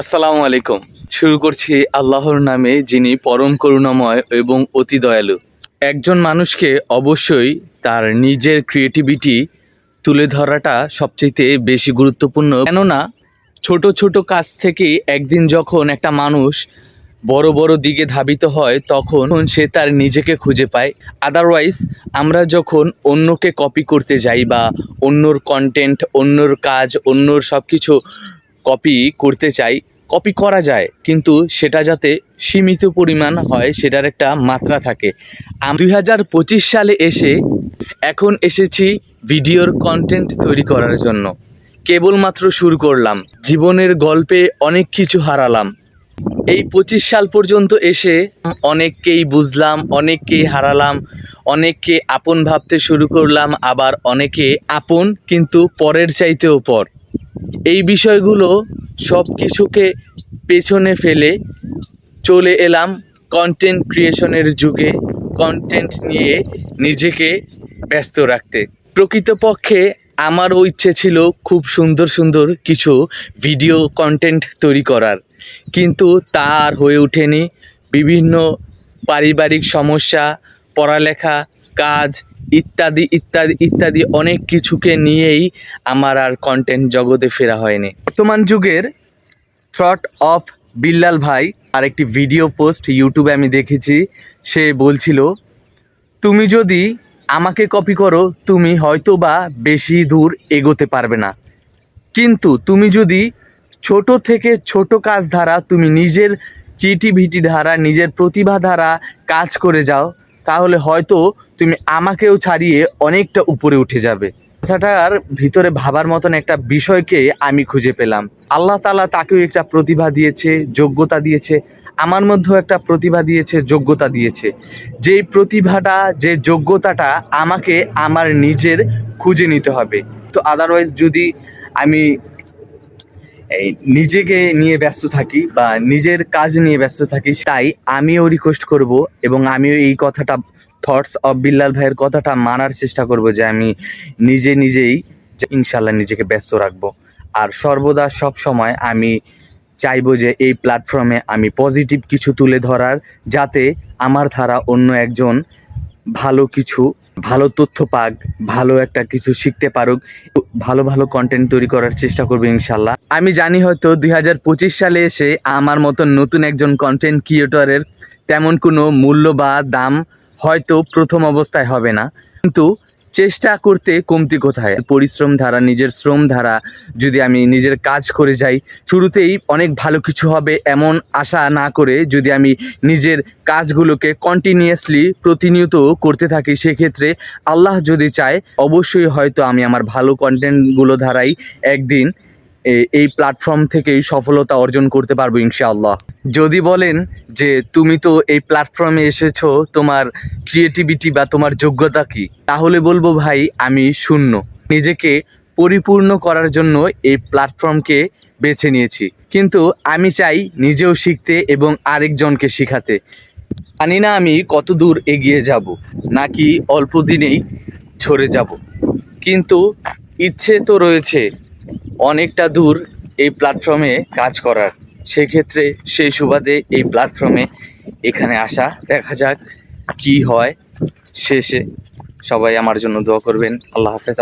আসসালামু আলাইকুম। শুরু করছি আল্লাহর নামে যিনি পরম করুণাময় এবং অতি দয়ালু। একজন মানুষকে অবশ্যই তার নিজের ক্রিয়েটিভিটি তুলে ধরাটা সবচেয়ে বেশি গুরুত্বপূর্ণ। কেননা ছোট ছোট কাজ থেকে একদিন যখন একটা মানুষ বড় বড় দিকে ধাবিত হয়, তখন সে তার নিজেকে খুঁজে পায়। আদারওয়াইজ আমরা যখন অন্যকে কপি করতে যাই বা অন্যর কন্টেন্ট অন্যর কাজ, অন্যর সব কিছু কপি করতে চাই কপি করা যায়, কিন্তু সেটা যাতে সীমিত পরিমাণ হয়, সেটার একটা মাত্রা থাকে। দুই হাজার পঁচিশ সালে এসে এখন এসেছি ভিডিওর কন্টেন্ট তৈরি করার জন্য। কেবলমাত্র শুরু করলাম, জীবনের গল্পে অনেক কিছু হারালাম। এই পঁচিশ সাল পর্যন্ত এসে অনেককেই বুঝলাম, অনেককেই হারালাম, অনেককে আপন ভাবতে শুরু করলাম, আবার অনেকে আপন কিন্তু পরের চাইতেও পর। এই বিষয়গুলো সব কিছুকে পেছনে ফেলে চলে এলাম কন্টেন্ট ক্রিয়েশনের যুগে কন্টেন্ট নিয়ে নিজেকে ব্যস্ত রাখতে। প্রকৃতপক্ষে আমারও ইচ্ছে ছিল খুব সুন্দর সুন্দর কিছু ভিডিও কন্টেন্ট তৈরি করার। কিন্তু তা আর হয়ে ওঠেনি। বিভিন্ন পারিবারিক সমস্যা, পড়ালেখা, কাজ ইত্যাদি ইত্যাদি ইত্যাদি অনেক কিছুকে নিয়েই আমার আর কন্টেন্ট জগতে ফেরা হয়নি। বর্তমান যুগের থ্রট অফ বিল্লাল ভাই আর একটি ভিডিও পোস্ট ইউটিউবে আমি দেখেছি, সে বলছিল, তুমি যদি আমাকে কপি করো, তুমি হয়তো বা বেশি দূর এগোতে পারবে না। কিন্তু তুমি যদি ছোট থেকে ছোট কাজ ধারা তুমি নিজের ক্রিয়েটিভিটি ধারা, নিজের প্রতিভা দ্বারা কাজ করে যাও, তাহলে হয়তো তুমি আমাকেও ছাড়িয়ে অনেকটা উপরে উঠে যাবে। কথাটার ভিতরে ভাবার মতন একটা বিষয়কে আমি খুঁজে পেলাম। আল্লাহ তালা তাকেও একটা প্রতিভা দিয়েছে, যোগ্যতা দিয়েছে, আমার মধ্যেও একটা প্রতিভা দিয়েছে, যোগ্যতা দিয়েছে। যেই প্রতিভাটা, যে যোগ্যতাটা আমাকে আমার নিজের খুঁজে নিতে হবে। তো আদারওয়াইজ যদি আমি এই নিজেকে নিয়ে ব্যস্ত থাকি বা নিজের কাজ নিয়ে ব্যস্ত থাকি, তাই আমিও রিকোয়েস্ট করব এবং আমিও এই কথাটা থটস অফ বিল্লাল ভাইয়ের কথাটা মানার চেষ্টা করব যে আমি নিজে নিজেই ইনশাল্লাহ নিজেকে ব্যস্ত রাখব। আর সর্বদা সব সময় আমি চাইব যে এই প্ল্যাটফর্মে আমি পজিটিভ কিছু তুলে ধরার, যাতে আমার ধারা অন্য একজন ভালো কিছু, ভালো তথ্য পাক, ভালো একটা কিছু শিখতে পারুক, ভালো ভালো কন্টেন্ট তৈরি করার চেষ্টা করব ইনশাল্লাহ। আমি জানি হয়তো দুই হাজার পঁচিশ সালে এসে আমার মতন নতুন একজন কন্টেন্ট ক্রিয়েটরের তেমন কোনো মূল্য বা দাম হয়তো প্রথম অবস্থায় হবে না। কিন্তু চেষ্টা করতে কমতি কোথায়? পরিশ্রম ধারা, নিজের শ্রম ধারা, যদি আমি নিজের কাজ করে যাই, শুরুতেই অনেক ভালো কিছু হবে এমন আশা না করে যদি আমি নিজের কাজগুলোকে কন্টিনিউয়াসলি প্রতিনিয়ত করতে থাকি, সেক্ষেত্রে আল্লাহ যদি চায়, অবশ্যই হয়তো আমি আমার ভালো কন্টেন্টগুলো ধারাই একদিন এই প্ল্যাটফর্ম থেকেই সফলতা অর্জন করতে পারব ইনশাআল্লাহ। যদি বলেন যে তুমি তো এই প্ল্যাটফর্মে এসেছ, তোমার ক্রিয়েটিভিটি বা তোমার যোগ্যতা কি? তাহলে বলব ভাই, আমি শূন্য। নিজেকে পরিপূর্ণ করার জন্য এই প্ল্যাটফর্মকে বেছে নিয়েছি। কিন্তু আমি চাই নিজেও শিখতে এবং আরেকজনকে শেখাতে। জানি না আমি কত দূর এগিয়ে যাব, নাকি অল্প দিনেই ছড়ে যাব। কিন্তু ইচ্ছে তো রয়েছে অনেকটা দূর এই প্ল্যাটফর্মে কাজ করার। সেক্ষেত্রে সেই সুবাদে এই প্ল্যাটফর্মে এখানে আসা, দেখা যাক কি হয়। শেষে সবাই আমার জন্য দোয়া করবেন। আল্লাহ হাফেজ।